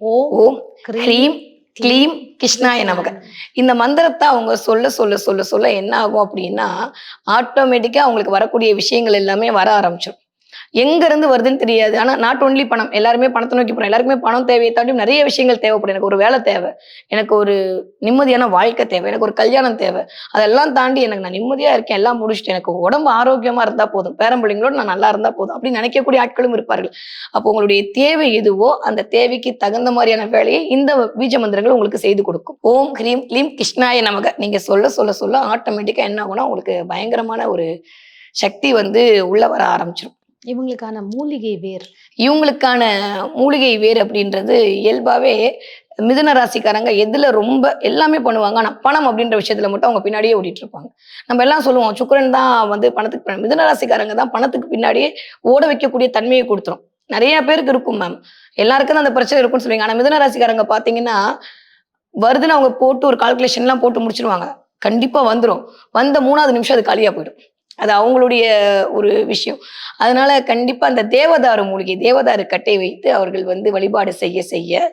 ஓம் ஓம் ஹ்ரீம் க்ளீம் கிருஷ்ணாய நமக. இந்த மந்திரத்தை அவங்க சொல்ல சொல்ல சொல்ல சொல்ல என்ன ஆகும் அப்படின்னா ஆட்டோமேட்டிக்கா அவங்களுக்கு வரக்கூடிய விஷயங்கள் எல்லாமே வர ஆரம்பிச்சிடும் எங்கேருந்து வருதுன்னு தெரியாது. ஆனால் நாட் ஒன்லி பணம் எல்லாருமே பணத்தை நோக்கி போகிறோம் எல்லாருக்குமே பணம் தேவையை தாண்டி நிறைய விஷயங்கள் தேவைப்படும். எனக்கு ஒரு வேலை தேவை. எனக்கு ஒரு நிம்மதியான வாழ்க்கை தேவை. எனக்கு ஒரு கல்யாணம் தேவை. அதெல்லாம் தாண்டி எனக்கு நான் நிம்மதியாக இருக்கேன். எல்லாம் முடிச்சுட்டு எனக்கு உடம்பு ஆரோக்கியமாக இருந்தால் போதும். பேரம்பிள்ளைங்களோட நான் நல்லா இருந்தால் போதும். அப்படின்னு நினைக்கக்கூடிய ஆட்களும் இருப்பார்கள். அப்போ உங்களுடைய தேவை எதுவோ அந்த தேவைக்கு தகுந்த மாதிரியான வேலையை இந்த பீஜ மந்திரங்கள் உங்களுக்கு செய்து கொடுக்கும். ஓம் ஹ்ரீம் க்ளீம் கிருஷ்ணாய நமக. நீங்கள் சொல்ல சொல்ல சொல்ல ஆட்டோமேட்டிக்காக என்ன ஆகும்னா உங்களுக்கு பயங்கரமான ஒரு சக்தி வந்து உள்ள வர ஆரம்பிச்சிடும் இவங்களுக்கான மூலிகை வேர். இவங்களுக்கான மூலிகை வேர் அப்படின்றது இயல்பாகவே மிதுன ராசிக்காரங்க எதில் ரொம்ப எல்லாமே பண்ணுவாங்க. ஆனால் பணம் அப்படின்ற விஷயத்துல மட்டும் அவங்க பின்னாடியே ஓடிட்டு இருப்பாங்க நம்ம எல்லாம் சொல்லுவோம் சுக்கரன் தான் வந்து பணத்துக்கு மிதுன ராசிக்காரங்க தான் பணத்துக்கு பின்னாடியே ஓட வைக்கக்கூடிய தன்மையை கொடுத்துரும். நிறைய பேருக்கு இருக்கும் மேம் எல்லாருக்கும் தான் அந்த பிரச்சனை இருக்கும்னு சொல்லுவீங்க. ஆனால் மிதுன ராசிக்காரங்க பார்த்தீங்கன்னா வருதுன்னு அவங்க போட்டு ஒரு கால்குலேஷன்லாம் போட்டு முடிச்சிருவாங்க. கண்டிப்பாக வந்துடும் வந்த மூணாவது நிமிஷம் அது காலியாக போயிடும். அது அவங்களுடைய ஒரு விஷயம். அதனால கண்டிப்பா அந்த தேவதாரு மூலிகை தேவதாரு கட்டை வைத்து அவர்கள் வந்து வழிபாடு செய்ய செய்ய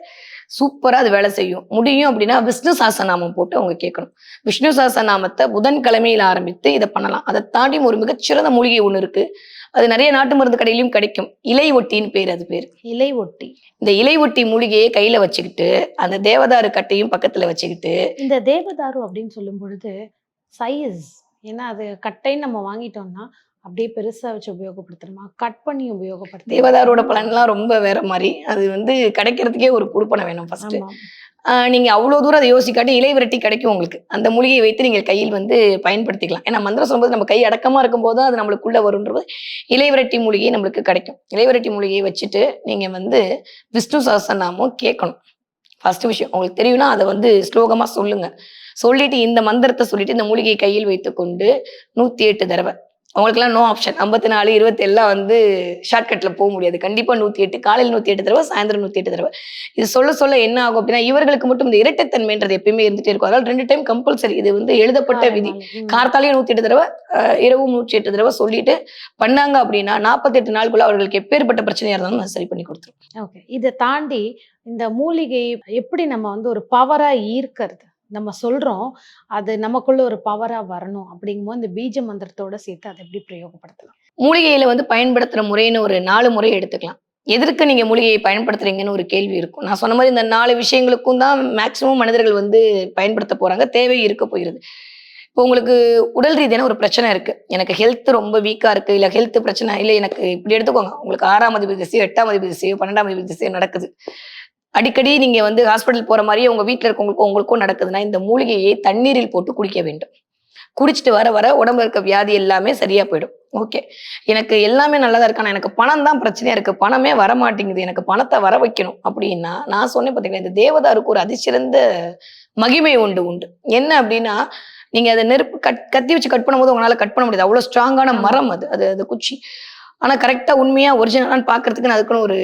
சூப்பரா அது வேலை செய்யும். முடியும் அப்படின்னா விஷ்ணு சாசநாமம் போட்டு அவங்க கேட்கணும். விஷ்ணு சாசநாமத்தை புதன்கிழமையில ஆரம்பித்து இதை பண்ணலாம். அதை தாண்டி ஒரு மிகச்சிறந்த மூலிகை ஒண்ணு இருக்கு. அது நிறைய நாட்டு மருந்து கடையிலயும் கிடைக்கும். இலை ஒட்டின்னு பேர் அது பேர். இலை ஒட்டி. இந்த இலை ஒட்டி மூலிகையை கையில வச்சுக்கிட்டு அந்த தேவதாரு கட்டையும் பக்கத்துல வச்சுக்கிட்டு இந்த தேவதாரு அப்படின்னு சொல்லும் பொழுது சைஸ் ஏன்னா அது கட்டைன்னு நம்ம வாங்கிட்டோம்னா அப்படியே பெருசா வச்சு உபயோகப்படுத்தணுமா? கட் பண்ணி உபயோகப்படுத்த தேவதாரோட பலன்லாம் ரொம்ப வேற மாதிரி. அது வந்து கிடைக்கிறதுக்கே ஒரு குடுப்பனை வேணும் ஃபர்ஸ்ட் நீங்க அவ்வளவு தூரம் அதை யோசிக்காட்டி இலை விரட்டி கிடைக்கும் உங்களுக்கு. அந்த மூலிகையை வைத்து நீங்கள் கையில் வந்து பயன்படுத்திக்கலாம். ஏன்னா மந்திரம் சொல்லும்போது நம்ம கை அடக்கமா இருக்கும்போது அது நம்மளுக்குள்ள வரும்ன்றது இலை விரட்டி மூலிகை நம்மளுக்கு கிடைக்கும். இலை விரட்டி மூலிகையை வச்சுட்டு நீங்க வந்து விஷ்ணு சஹஸ்ரநாமம் கேட்கணும். ஃபர்ஸ்ட் விஷயம். உங்களுக்கு தெரியும்னா அதை வந்து ஸ்லோகமா சொல்லுங்க. சொல்லிட்டு இந்த மந்திரத்தை சொல்லிட்டு இந்த மூலிகையை கையில் வைத்துக்கொண்டு நூத்தி எட்டு தடவை. அவங்களுக்குலாம் நோ ஆப்ஷன் ஐம்பத்தி நாலு இருபத்தெல்லாம் வந்து ஷார்ட்கட்ல போக முடியாது. கண்டிப்பா நூத்தி எட்டு காலையில் நூத்தி எட்டு தடவை சாயந்தரம் நூத்தி எட்டு தடவை. இது சொல்ல சொல்ல என்ன ஆகும் அப்படின்னா இவர்களுக்கு மட்டும் இந்த இரட்டைத்தன்மைன்றது எப்பயுமே இருந்துட்டே இருக்கும். அதனால ரெண்டு டைம் கம்பல்சரி இது வந்து எழுதப்பட்ட விதி. கார்த்தாலையும் நூத்தி எட்டு தடவை இரவும் நூற்றி எட்டு தடவை சொல்லிட்டு பண்ணாங்க அப்படின்னா நாற்பத்தி எட்டு நாளுக்குள்ள அவர்களுக்கு எப்பேற்பட்ட பிரச்சனையா இருந்தாலும் நான் சரி பண்ணி கொடுத்துருவேன் ஓகே இதை தாண்டி இந்த மூலிகை எப்படி நம்ம வந்து ஒரு பவரா ஈர்க்கிறது? நம்ம சொல்றோம் அது நமக்குள்ள ஒரு பவரா வரணும் அப்படிங்கும்போது இந்த பீஜ மந்திரத்தோட சேர்த்து அதை எப்படி பிரயோகப்படுத்தலாம்? மூலிகையில வந்து பயன்படுத்துற முறைன்னு ஒரு நாலு முறை எடுத்துக்கலாம். எதற்கு நீங்க மூலிகையை பயன்படுத்துறீங்கன்னு ஒரு கேள்வி இருக்கும். நான் சொன்ன மாதிரி இந்த நாலு விஷயங்களுக்கும் தான் மேக்சிமம் மனிதர்கள் வந்து பயன்படுத்த போறாங்க. தேவை இருக்க போயிருது இப்போ உங்களுக்கு உடல் ரீதியான ஒரு பிரச்சனை இருக்கு. எனக்கு ஹெல்த் ரொம்ப வீக்கா இருக்கு. இல்ல ஹெல்த் பிரச்சனை இல்ல எனக்கு இப்படி எடுத்துக்கோங்க. உங்களுக்கு ஆறாம் அதிபதி திசையோ எட்டாம் அதிபதி திசையோ பன்னெண்டாம் அதிபதி திசையோ நடக்குது. அடிக்கடி நீங்க வந்து ஹாஸ்பிட்டல் போற மாதிரியே உங்க வீட்ல இருக்கவங்களுக்கும் உங்களுக்கும் நடக்குதுன்னா இந்த மூலிகையை தண்ணீரில் போட்டு குடிக்க வேண்டும். குடிச்சிட்டு வர வர உடம்புல இருக்க வியாதி எல்லாமே சரியா போயிடும். ஓகே எனக்கு எல்லாமே நல்லதா இருக்கு. எனக்கு பணம் தான் பிரச்சனையா இருக்கு. பணமே வர மாட்டேங்குது எனக்கு பணத்தை வர வைக்கணும். அப்படின்னா நான் சொன்னேன் பாத்தீங்களா இந்த தேவதாருக்கு ஒரு அதிசிறந்த மகிமை உண்டு உண்டு. என்ன அப்படின்னா நீங்க அதை நெருப்பு கட் கத்தி வச்சு கட் பண்ணும்போது உங்களால கட் பண்ண முடியாது. அவ்வளவு ஸ்ட்ராங்கான. மரம் அது. அது அது குச்சி. ஆனா கரெக்டா உண்மையா ஒரிஜினலான்னு பாக்குறதுக்கு நான் அதுக்குன்னு ஒரு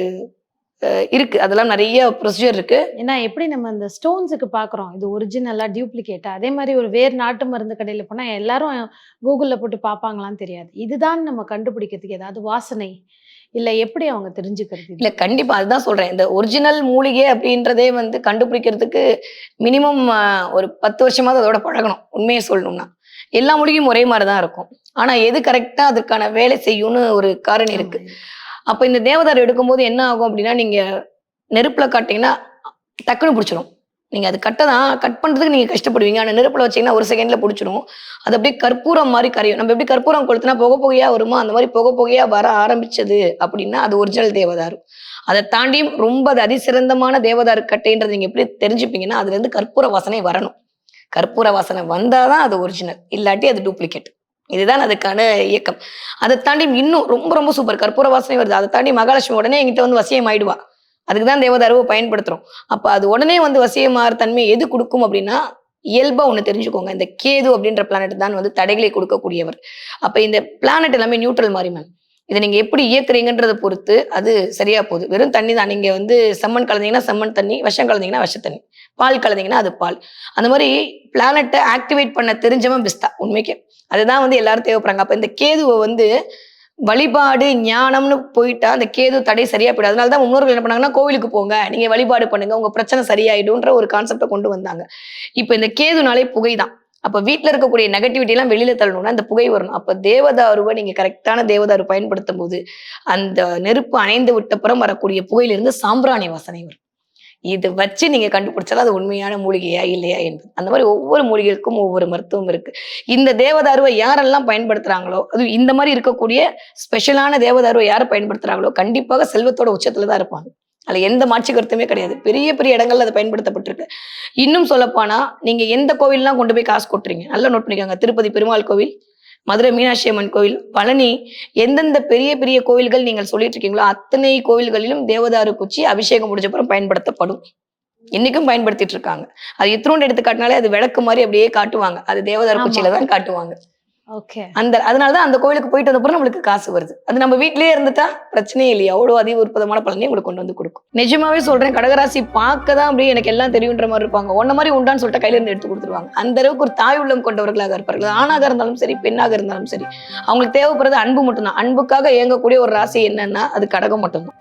இருக்கு. அதெல்லாம் நிறைய ப்ரொசீஜர் இருக்கு. ஏன்னா எப்படி நம்ம இந்த ஸ்டோன்ஸுக்கு பார்க்குறோம்? இது ஒரிஜினலா டியூப்ளிகேட்டா அதே மாதிரி ஒரு வேறு நாட்டு மருந்து கடையில் போனால் எல்லாரும் கூகுளில் போட்டு பார்ப்பாங்களான்னு தெரியாது. இதுதான் நம்ம கண்டுபிடிக்கிறதுக்கு ஏதாவது வாசனை. இல்லை எப்படி அவங்க தெரிஞ்சுக்கிறது? இல்ல கண்டிப்பா. அதுதான் சொல்றேன். இந்த ஒரிஜினல் மூலிகை அப்படின்றதே வந்து கண்டுபிடிக்கிறதுக்கு மினிமம் ஒரு பத்து வருஷமாவது அதோட பழகணும். உண்மையை சொல்லணும்னா. எல்லா மூலிகையும் ஒரே மாதிரி தான் இருக்கும். ஆனா எது கரெக்டா அதுக்கான வேலை செய்யும்னு ஒரு காரணம் இருக்கு. அப்போ இந்த தேவதார் எடுக்கும்போது என்ன ஆகும் அப்படின்னா நீங்கள் நெருப்பில் காட்டிங்கன்னா டக்குன்னு பிடிச்சிரும். நீங்கள் அது கட்ட தான் கட் பண்ணுறதுக்கு நீங்கள் கஷ்டப்படுவீங்க. ஆனால் நெருப்பில் வச்சீங்கன்னா ஒரு செகண்டில் பிடிச்சிரும். அது அப்படியே கற்பூரம் மாதிரி கரையும். நம்ம எப்படி கற்பூரம் கொளுத்துனா புகை புகையா வருமோ? அந்த மாதிரி புகை புகையாக வர ஆரம்பிச்சது அப்படின்னா அது ஒரிஜினல் தேவதாரு. அதை தாண்டியும் ரொம்ப அது அதிசிறந்தமான தேவதாரு கட்டைன்றது நீங்கள் எப்படி தெரிஞ்சுப்பீங்கன்னா அதுலேருந்து கற்பூர வாசனை வரணும். கற்பூர வாசனை வந்தாதான் அது ஒரிஜினல் இல்லாட்டி அது டூப்ளிகேட் இதுதான் அதுக்கான இயக்கம். அதை தாண்டி இன்னும் ரொம்ப ரொம்ப சூப்பர் கற்பூர வாசனை வருது. அதை தாண்டி மகாலட்சுமி உடனே எங்கிட்ட வந்து வசியம் ஆயிடுவா அதுக்கு தான் தேவதாருவை பயன்படுத்துறோம். அப்போ அது உடனே வந்து வசியமாற தன்மை எது கொடுக்கும் அப்படின்னா இயல்பாக ஒன்று தெரிஞ்சுக்கோங்க. இந்த கேது அப்படின்ற பிளானட் தான் வந்து தடைகளை கொடுக்கக்கூடியவர். அப்போ இந்த பிளானட் எல்லாமே நியூட்ரல் மாதிரி மேம் இதை நீங்கள் எப்படி இயக்குறீங்கன்றதை பொறுத்து அது சரியாக போகுது. வெறும் தண்ணி தான். நீங்கள் வந்து செம்மண் கலந்தீங்கன்னா செம்மண் தண்ணி விஷம் கலந்தீங்கன்னா விஷ தண்ணி பால் கலந்தீங்கன்னா அது பால். அந்த மாதிரி பிளானட்டை ஆக்டிவேட் பண்ண தெரிஞ்சவன் பிஸ்தா உண்மைக்கு. அதுதான் வந்து எல்லாரும் தேவைப்படுறாங்க. அப்போ இந்த கேதுவை வந்து வழிபாடு ஞானம்னு போயிட்டா அந்த கேது தடை சரியா போயிடும் அதனால தான் முன்னோர்கள் என்ன பண்ணாங்கன்னா கோவிலுக்கு போங்க நீங்க வழிபாடு பண்ணுங்க உங்க பிரச்சனை சரியாயிடும்ன்ற ஒரு கான்செப்டை கொண்டு வந்தாங்க. இப்போ இந்த கேதுனாலே புகை தான். அப்போ வீட்டில் இருக்கக்கூடிய நெகட்டிவிட்டி எல்லாம் வெளியில தள்ளணும்னா அந்த புகை வரணும். அப்போ தேவதாருவை நீங்க கரெக்டான தேவதாரு பயன்படுத்தும் போது அந்த நெருப்பு அணைந்து விட்டப்புறம் வரக்கூடிய புகையிலிருந்து சாம்பிராணி வாசனை வரும். இதை வச்சு நீங்கள் கண்டுபிடிச்சாலும் அது உண்மையான மூலிகையா இல்லையா என்பது. அந்த மாதிரி ஒவ்வொரு மூலிகைக்கும் ஒவ்வொரு மருத்துவம் இருக்கு. இந்த தேவதாருவை யாரெல்லாம் பயன்படுத்துகிறாங்களோ அது இந்த மாதிரி இருக்கக்கூடிய ஸ்பெஷலான தேவதாருவை யார் பயன்படுத்துகிறாங்களோ கண்டிப்பாக செல்வத்தோட உச்சத்தில் தான் இருப்பாங்க. அதில் எந்த மாட்சி கருத்துமே கிடையாது. பெரிய பெரிய இடங்கள்ல அது பயன்படுத்தப்பட்டிருக்கு. இன்னும் சொல்லப்போனா நீங்கள் எந்த கோவில்லாம் கொண்டு போய் காசு கொட்டுறீங்க? நல்லா நோட் பண்ணிக்கோங்க. திருப்பதி பெருமாள் கோவில். மதுரை மீனாட்சி அம்மன் கோவில் பழனி எந்தெந்த பெரிய பெரிய கோவில்கள் நீங்கள் சொல்லிட்டு இருக்கீங்களோ அத்தனை கோவில்களிலும் தேவதாரு குச்சி அபிஷேகம் முடிஞ்சப்புறம் பயன்படுத்தப்படும். இன்னைக்கும் பயன்படுத்திட்டு இருக்காங்க. அது இத்திரோண்டு எடுத்து காட்டினாலே அது விளக்கு மாதிரி அப்படியே காட்டுவாங்க. அது தேவதாரு. குச்சியில தான் காட்டுவாங்க. அந்த அதனாலதான் அந்த கோவிலுக்கு போயிட்டு வந்தப்பறம் நம்மளுக்கு காசு வருது. அது நம்ம வீட்லயே இருந்துட்டா பிரச்சனையே இல்லையா. அவ்வளவு அதிக உற்பதமான பலனையும் உங்களுக்கு கொண்டு வந்து கொடுக்கும். நிஜமாவே சொல்றேன் கடகராசி பார்க்க தான் அப்படியே எனக்கு எல்லாம் தெரியுன்ற மாதிரி இருப்பாங்க. உன்ன மாதிரி உண்டான்னு சொல்லிட்டு கையில இருந்து எடுத்து கொடுத்துருவாங்க. அந்த அளவுக்கு ஒரு தாய் உள்ளம் கொண்டவர்களாக இருப்பார்கள். ஆணாக இருந்தாலும் சரி பெண்ணாக இருந்தாலும் சரி. அவங்களுக்கு தேவைப்படுறது அன்பு மட்டும்தான். அன்புக்காக இயங்கக்கூடிய ஒரு ராசி என்னன்னா அது கடகம் மட்டும்தான்.